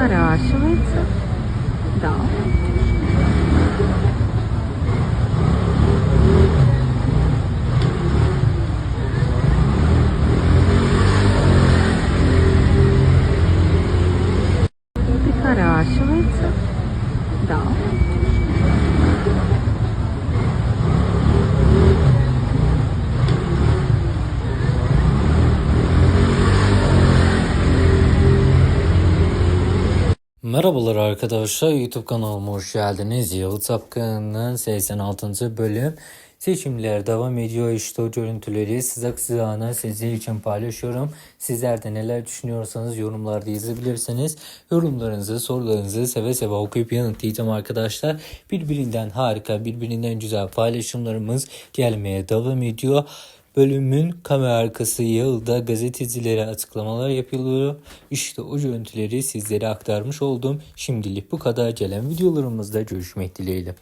разворачивается. Да. Прихорашивается. Да. Merhabalar arkadaşlar YouTube kanalıma hoş geldiniz. Yalı Tapkanı'nın 86. bölüm seçimler devam ediyor. İşte o görüntüleri size kısacana sizler için paylaşıyorum. Sizler de neler düşünüyorsanız yorumlarda yazabilirsiniz. Yorumlarınızı, sorularınızı seve seve okuyup yanıtlayacağım arkadaşlar. Birbirinden harika, birbirinden güzel paylaşımlarımız gelmeye devam ediyor. Bölümün kamera arkası yılda gazetecilere açıklamalar yapılıyor. İşte o görüntüleri sizlere aktarmış oldum. Şimdilik bu kadar gelen videolarımızda görüşmek dileğiyle.